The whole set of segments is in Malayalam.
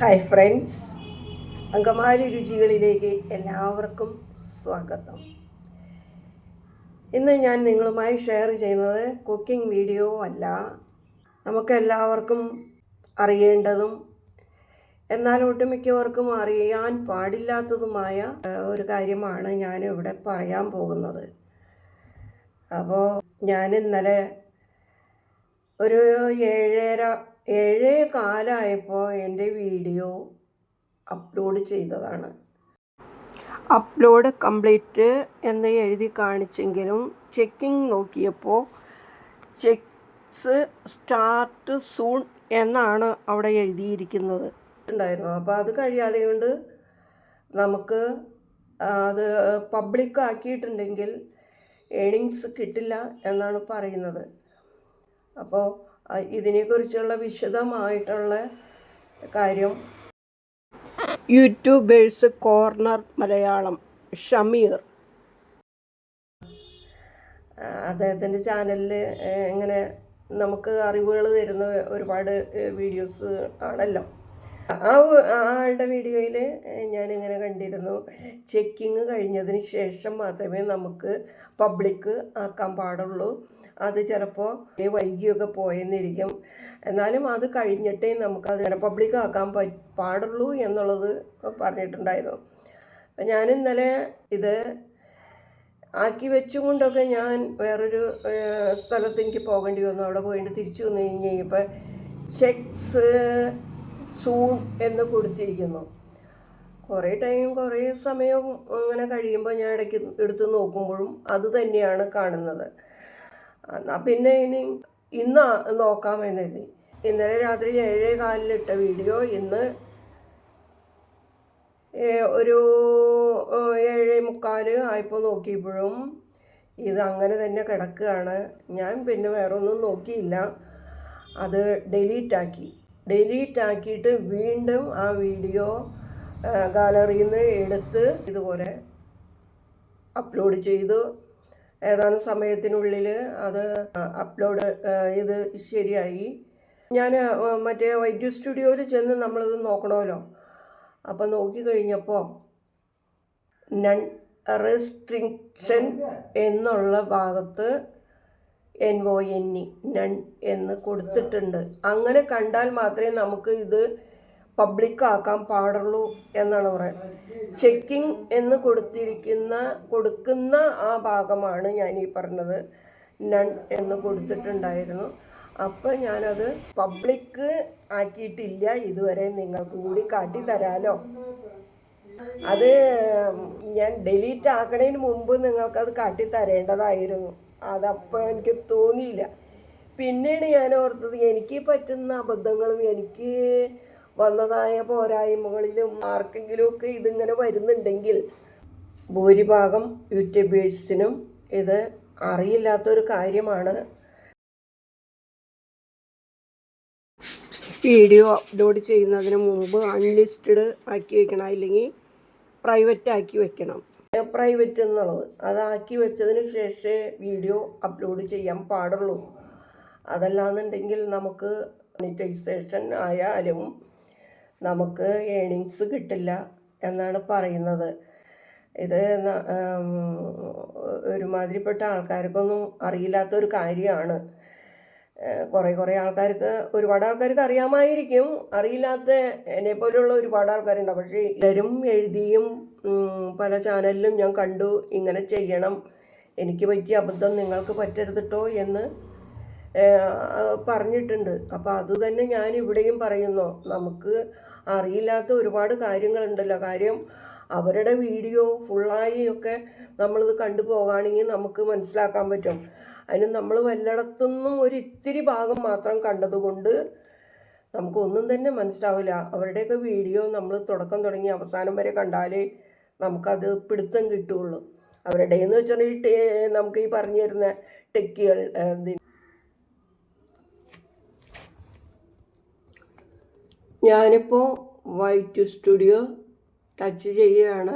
ഹായ് ഫ്രണ്ട്സ് അങ്കമാലി രുചികളിലേക്ക് എല്ലാവർക്കും സ്വാഗതം. ഇന്ന് ഞാൻ നിങ്ങളുമായി ഷെയർ ചെയ്യുന്നത് കുക്കിംഗ് വീഡിയോ അല്ല. നമുക്ക് എല്ലാവർക്കും അറിയേണ്ടതും എന്നാൽ ഒട്ടുമിക്കവർക്കും അറിയാൻ പാടില്ലാത്തതുമായ ഒരു കാര്യമാണ് ഞാൻ ഇവിടെ പറയാൻ പോകുന്നത്. അപ്പോൾ ഞാൻ ഇന്നലെ ഒരു ഏഴര ഏഴേ കാലമായപ്പോൾ എന്റെ വീഡിയോ അപ്ലോഡ് ചെയ്തതാണ്. അപ്ലോഡ് കംപ്ലീറ്റ് എന്ന് എഴുതി കാണിച്ചെങ്കിലും ചെക്കിംഗ് നോക്കിയപ്പോൾ ചെക്സ് സ്റ്റാർട്ട് സൂൺ എന്നാണ് അവിടെ എഴുതിയിരിക്കുന്നത്. ഉണ്ടായിരുന്നു. അപ്പോൾ അത് കഴിയാതെ കൊണ്ട് നമുക്ക് അത് പബ്ലിക് ആക്കിയിട്ടുണ്ടെങ്കിൽ ഏണിങ്സ് കിട്ടില്ല എന്നാണ് പറയുന്നത്. അപ്പോൾ ഇതിനെക്കുറിച്ചുള്ള വിശദമായിട്ടുള്ള കാര്യം. YouTubers corner Malayalam Shameer. അദ്ദേഹത്തിന്റെ ചാനലിൽ ഇങ്ങനെ നമുക്ക് അറിവുകൾ തരുന്ന ഒരുപാട് വീഡിയോസ് ആണല്ലോ. ആ ആളുടെ വീഡിയോയിൽ ഞാനിങ്ങനെ കണ്ടിരുന്നു. ചെക്കിങ് കഴിഞ്ഞതിന് ശേഷം മാത്രമേ നമുക്ക് പബ്ലിക് ആക്കാൻ പാടുള്ളൂ. അത് ചിലപ്പോൾ വൈകിയൊക്കെ പോയെന്നിരിക്കും. എന്നാലും അത് കഴിഞ്ഞിട്ടേ നമുക്ക് അത് പബ്ലിക് ആക്കാൻ പാടുള്ളൂ എന്നുള്ളത് പറഞ്ഞിട്ടുണ്ടായിരുന്നു. ഞാൻ ഇന്നലെ ഇത് ആക്കി വെച്ചുകൊണ്ടൊക്കെ ഞാൻ വേറൊരു സ്ഥലത്ത് എനിക്ക് പോകേണ്ടി വന്നു. അവിടെ പോയിട്ട് തിരിച്ചു വന്നു കഴിഞ്ഞ് കഴിഞ്ഞപ്പോൾ ചെക്സ് സൂൺ എന്ന് കൊടുത്തിരിക്കുന്നു. കുറേ ടൈം കുറേ സമയം അങ്ങനെ കഴിയുമ്പോൾ ഞാൻ ഇടയ്ക്ക് എടുത്ത് നോക്കുമ്പോഴും അത് തന്നെയാണ് കാണുന്നത്. എന്നാൽ പിന്നെ ഇനി ഇന്ന് നോക്കാമെന്നെഴുതി ഇന്നലെ രാത്രി ഏഴേ കാലിലിട്ട വീഡിയോ ഇന്ന് ഒരു ഏഴേ മുക്കാൽ ആയപ്പോൾ നോക്കിയപ്പോഴും ഇത് അങ്ങനെ തന്നെ കിടക്കുകയാണ്. ഞാൻ പിന്നെ വേറൊന്നും നോക്കിയില്ല. അത് ഡിലീറ്റ് ആക്കി. ഡിലീറ്റ് ആക്കിയിട്ട് വീണ്ടും ആ വീഡിയോ ഗാലറിയിൽ നിന്ന് എടുത്ത് ഇതുപോലെ അപ്ലോഡ് ചെയ്തു. ഏതാനും സമയത്തിനുള്ളിൽ അത് അപ്ലോഡ് ഇത് ശരിയായി. ഞാൻ മറ്റേ വൈദ്യു സ്റ്റുഡിയോയിൽ ചെന്ന് നമ്മളിത് നോക്കണമല്ലോ. അപ്പം നോക്കിക്കഴിഞ്ഞപ്പോൾ നൺ റെസ്ട്രിക്ഷൻ എന്നുള്ള ഭാഗത്ത് N O N E none എന്ന് കൊടുത്തിട്ടുണ്ട്. അങ്ങനെ കണ്ടാൽ മാത്രമേ നമുക്ക് ഇത് പബ്ലിക് ആക്കാൻ പാടുള്ളൂ എന്നാണ് പറയുന്നത്. ചെക്കിംഗ് എന്ന് കൊടുത്തിരിക്കുന്ന കൊടുക്കുന്ന ആ ഭാഗമാണ് ഞാൻ ഈ പറഞ്ഞത്. നൺ എന്ന് കൊടുത്തിട്ടുണ്ടായിരുന്നു. അപ്പം ഞാനത് പബ്ലിക്ക് ആക്കിയിട്ടില്ല. ഇതുവരെ നിങ്ങൾക്ക് കൂടി കാട്ടി തരാലോ. അത് ഞാൻ ഡിലീറ്റ് ആക്കണതിന് മുമ്പ് നിങ്ങൾക്കത് കാട്ടി തരേണ്ടതായിരുന്നു. അതപ്പോൾ എനിക്ക് തോന്നിയില്ല. പിന്നീട് ഞാൻ ഓർത്തത് എനിക്ക് പറ്റുന്ന അബദ്ധങ്ങളും എനിക്ക് വന്നതായ പോരായ്മകളിലും ആർക്കെങ്കിലുമൊക്കെ ഇതിങ്ങനെ വരുന്നുണ്ടെങ്കിൽ ഭൂരിഭാഗം യൂട്യൂബേഴ്സിനും ഇത് അറിയില്ലാത്തൊരു കാര്യമാണ്. വീഡിയോ അപ്ലോഡ് ചെയ്യുന്നതിന് മുമ്പ് അൺലിസ്റ്റഡ് ആക്കി വെക്കണം അല്ലെങ്കിൽ പ്രൈവറ്റ് ആക്കി വെക്കണം. പ്രൈവറ്റ് എന്നുള്ളത്. അതാക്കി വെച്ചതിന് ശേഷമേ വീഡിയോ അപ്ലോഡ് ചെയ്യാൻ പാടുള്ളൂ. അതല്ലാന്നുണ്ടെങ്കിൽ നമുക്ക് മോണിറ്റൈസേഷൻ ആയാലും നമുക്ക് ഏണിങ്സ് കിട്ടില്ല എന്നാണ് പറയുന്നത്. ഇത് ഒരുമാതിരിപ്പെട്ട ആൾക്കാർക്കൊന്നും അറിയില്ലാത്തൊരു കാര്യമാണ്. കുറേ കുറേ ആൾക്കാർക്ക് ഒരുപാട് ആൾക്കാർക്ക് അറിയാമായിരിക്കും. അറിയില്ലാത്ത എന്നെ പോലെയുള്ള ഒരുപാട് ആൾക്കാരുണ്ടാവും പക്ഷേ എല്ലാവരും എഴുതിയും പല ചാനലിലും ഞാൻ കണ്ടു. ഇങ്ങനെ ചെയ്യണം. എനിക്ക് പറ്റിയ അബദ്ധം നിങ്ങൾക്ക് പറ്റരുതിട്ടോ എന്ന് പറഞ്ഞിട്ടുണ്ട്. അപ്പോൾ അത് തന്നെ ഞാൻ ഇവിടെയും പറയുന്നു. നമുക്ക് അറിയില്ലാത്ത ഒരുപാട് കാര്യങ്ങളുണ്ടല്ലോ. കാര്യം അവരുടെ വീഡിയോ ഫുള്ളായി ഒക്കെ നമ്മളിത് കണ്ടു പോകുകയാണെങ്കിൽ നമുക്ക് മനസ്സിലാക്കാൻ പറ്റും. അതിന് നമ്മൾ വല്ലയിടത്തുനിന്നും ഒരു ഇത്തിരി ഭാഗം മാത്രം കണ്ടതുകൊണ്ട് നമുക്കൊന്നും തന്നെ മനസ്സിലാവില്ല. അവരുടെയൊക്കെ വീഡിയോ നമ്മൾ തുടക്കം തുടങ്ങി അവസാനം വരെ കണ്ടാലേ നമുക്കത് പിടുത്തം കിട്ടുള്ളൂ അവരുടെ എന്ന് വെച്ചിട്ടുണ്ടെങ്കിൽ നമുക്ക് ഈ പറഞ്ഞു തരുന്ന ടെക്കുകൾ ഞാനിപ്പോൾ വൈറ്റ് സ്റ്റുഡിയോ ടച്ച് ചെയ്യുകയാണ്.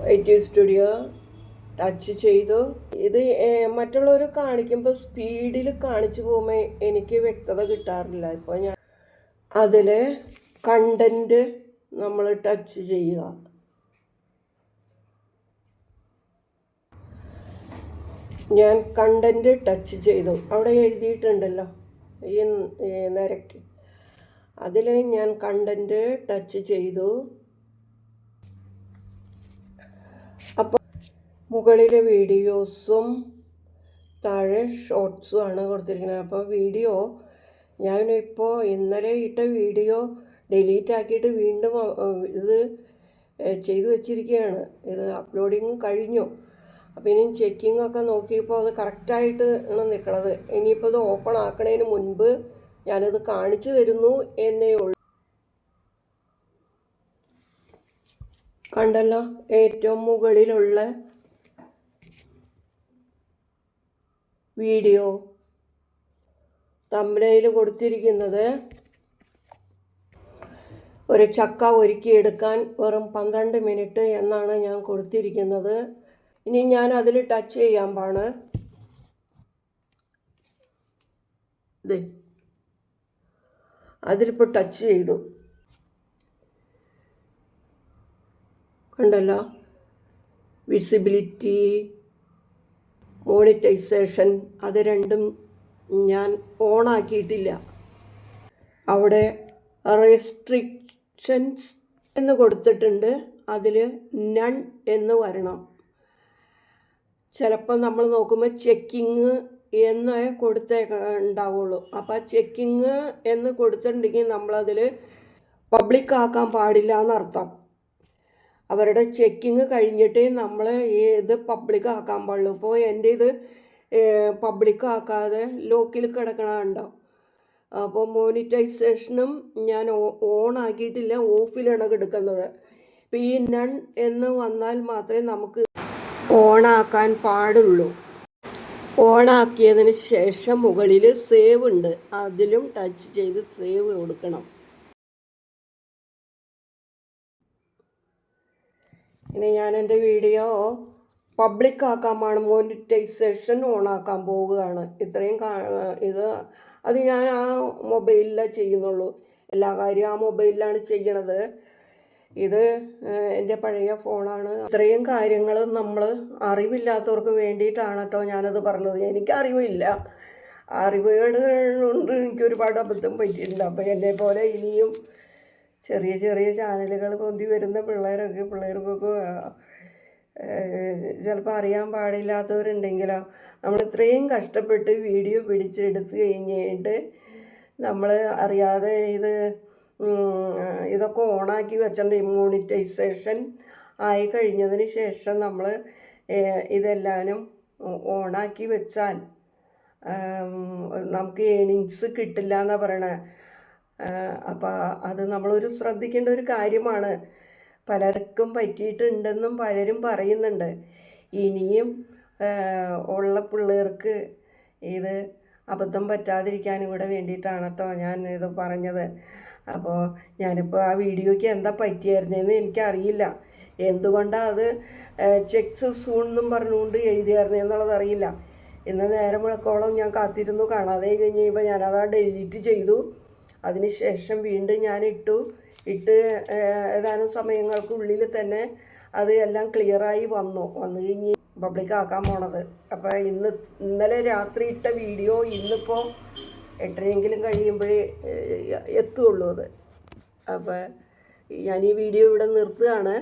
വൈറ്റ് സ്റ്റുഡിയോ ടച്ച് ചെയ്തു. ഇത് മറ്റുള്ളവർ കാണിക്കുമ്പോൾ സ്പീഡിൽ കാണിച്ചു പോകുമ്പോൾ എനിക്ക് വ്യക്തത കിട്ടാറില്ല. ഇപ്പോൾ ഞാൻ അതിൽ കണ്ടന്റ് നമ്മൾ ടച്ച് ചെയ്യുക. ഞാൻ കണ്ടന്റ് ടച്ച് ചെയ്തു. അവിടെ എഴുതിയിട്ടുണ്ടല്ലോ ഈ നിരക്ക്. അതിൽ ഞാൻ കണ്ടന്റ് ടച്ച് ചെയ്തു അപ്പോൾ മുകളിലെ വീഡിയോസും താഴെ ഷോർട്സും ആണ് കൊടുത്തിരിക്കുന്നത്. അപ്പോൾ വീഡിയോ ഞാനിപ്പോൾ ഇന്നലെ ഇട്ട വീഡിയോ ഡിലീറ്റ് ആക്കിയിട്ട് വീണ്ടും ഇത് ചെയ്തു വെച്ചിരിക്കുകയാണ്. ഇത് അപ്ലോഡിങ് കഴിഞ്ഞു. അപ്പോൾ ഇനി ചെക്കിംഗ് ഒക്കെ നോക്കിയപ്പോൾ അത് കറക്റ്റായിട്ട് ആണ് നിൽക്കണത് ഇനിയിപ്പോൾ ഇത് ഓപ്പൺ ആക്കണതിന് മുൻപ് ഞാനത് കാണിച്ചു തരുന്നു എന്നേ ഉള്ളൂ. കണ്ടല്ലോ ഏറ്റവും മുകളിലുള്ള വീഡിയോ തമ്പനയിൽ കൊടുത്തിരിക്കുന്നത് ഒരു ചക്ക ഒരുക്കിയെടുക്കാൻ വെറും പന്ത്രണ്ട് മിനിറ്റ് എന്നാണ് ഞാൻ കൊടുത്തിരിക്കുന്നത്. ഇനി ഞാൻ അതിൽ ടച്ച് ചെയ്യാൻ പാണ്. അതിലിപ്പോൾ ടച്ച് ചെയ്തു. കണ്ടല്ലോ? വിസിബിലിറ്റി മോണിറ്റൈസേഷൻ അത് രണ്ടും ഞാൻ ഓണാക്കിയിട്ടില്ല അവിടെ റെസ്ട്രിക്ഷൻസ് എന്ന് കൊടുത്തിട്ടുണ്ട്. അതിൽ നൺ എന്ന് വരണം. ചിലപ്പോൾ നമ്മൾ നോക്കുമ്പോൾ ചെക്കിങ് എന്ന് കൊടുത്തേ ഉണ്ടാവുള്ളൂ അപ്പോൾ ചെക്കിങ് എന്ന് കൊടുത്തിട്ടുണ്ടെങ്കിൽ നമ്മളതിൽ പബ്ലിക് ആക്കാൻ പാടില്ല എന്നർത്ഥം. അവരുടെ ചെക്കിങ് കഴിഞ്ഞിട്ട് നമ്മൾ ഇത് പബ്ലിക് ആക്കാൻ പാടുള്ളൂ. ഇപ്പോൾ എന്റെ ഇത് പബ്ലിക് ആക്കാതെ ലോക്കിൽ കിടക്കണുണ്ടോ അപ്പോൾ മോണിറ്റൈസേഷനും ഞാൻ ഓൺ ആക്കിയിട്ടില്ല ഓഫിലാണ് കിടക്കുന്നത് ഇപ്പോൾ ഈ നൺ എന്ന് വന്നാൽ മാത്രമേ നമുക്ക് ഓണാക്കാൻ പാടുള്ളൂ. ഓണാക്കിയതിന് ശേഷം മുകളിൽ സേവ് ഉണ്ട്. അതിലും ടച്ച് ചെയ്ത് സേവ് കൊടുക്കണം. ഇനി ഞാൻ എന്റെ വീഡിയോ പബ്ലിക് ആക്കാൻ പാണ് മോണിറ്റൈസേഷൻ ഓൺ ആക്കാൻ പോവുകയാണ്. ഇത്രയും ഇത് അത് ഞാൻ ആ മൊബൈലിലേ ചെയ്യുന്നുള്ളൂ. എല്ലാ കാര്യവും ആ മൊബൈലിലാണ് ചെയ്യണത്. ഇത് എന്റെ പഴയ ഫോണാണ് ഇത്രയും കാര്യങ്ങൾ നമ്മൾ അറിവില്ലാത്തവർക്ക് വേണ്ടിയിട്ടാണ് കേട്ടോ ഞാനത് പറഞ്ഞത്. എനിക്ക് അറിവില്ല അറിവുകൾ കൊണ്ട് എനിക്ക് ഒരുപാട് അബദ്ധം പറ്റിയിട്ടുണ്ട്. അപ്പോൾ എന്നെ പോലെ ഇനിയും ചെറിയ ചെറിയ ചാനലുകൾ പൊന്തി വരുന്ന പിള്ളേരൊക്കെ പിള്ളേർക്കൊക്കെ ചിലപ്പോൾ അറിയാൻ പാടില്ലാത്തവരുണ്ടെങ്കിലോ നമ്മൾ ഇത്രയും കഷ്ടപ്പെട്ട് വീഡിയോ പിടിച്ചെടുത്ത് കഴിഞ്ഞിട്ട് നമ്മൾ അറിയാതെ ഇത് ഇതൊക്കെ ഓണാക്കി വെച്ചിട്ടുണ്ട് ഇമ്മ്യൂണിറ്റൈസേഷൻ ആയി കഴിഞ്ഞതിന് ശേഷം നമ്മൾ ഇതെല്ലാനും ഓണാക്കി വെച്ചാൽ നമുക്ക് ഏണിങ്സ് കിട്ടില്ല എന്നാണ് പറയണേ. അപ്പോൾ അത് നമ്മളൊരു ശ്രദ്ധിക്കേണ്ട ഒരു കാര്യമാണ്. പലർക്കും പറ്റിയിട്ടുണ്ടെന്നും പലരും പറയുന്നുണ്ട്. ഇനിയും ഉള്ള പിള്ളേർക്ക് ഇത് അബദ്ധം പറ്റാതിരിക്കാനും കൂടെ വേണ്ടിയിട്ടാണ് കേട്ടോ ഞാൻ ഇത് പറഞ്ഞത്. അപ്പോൾ ഞാനിപ്പോൾ ആ വീഡിയോയ്ക്ക് എന്താ പറ്റിയായിരുന്നതെന്ന് എനിക്കറിയില്ല. എന്തുകൊണ്ടാണ് അത് ചെക്സ് സൂൺ എന്നും പറഞ്ഞുകൊണ്ട് എഴുതിയായിരുന്നു എന്നുള്ളത് അറിയില്ല. ഇന്ന് നേരം മുഴക്കോളം ഞാൻ കാത്തിരുന്നു. കാണാതെ കഴിഞ്ഞ് കഴിയുമ്പോൾ ഞാനത് ഡിലീറ്റ് ചെയ്തു. അതിനുശേഷം വീണ്ടും ഞാൻ ഇട്ടു. ഇട്ട് ഏതാനും സമയങ്ങൾക്കുള്ളിൽ തന്നെ അത് എല്ലാം ക്ലിയറായി വന്നു. വന്നു കഴിഞ്ഞ് പബ്ലിക് ആക്കാൻ പോണത്. അപ്പോൾ ഇന്ന് ഇന്നലെ രാത്രി ഇട്ട വീഡിയോ ഇന്നിപ്പോൾ എട്ടരയെങ്കിലും കഴിയുമ്പോഴേ എത്തുള്ളൂ അത്. അപ്പോൾ ഞാൻ ഈ വീഡിയോ ഇവിടെ നിർത്തുകയാണ്.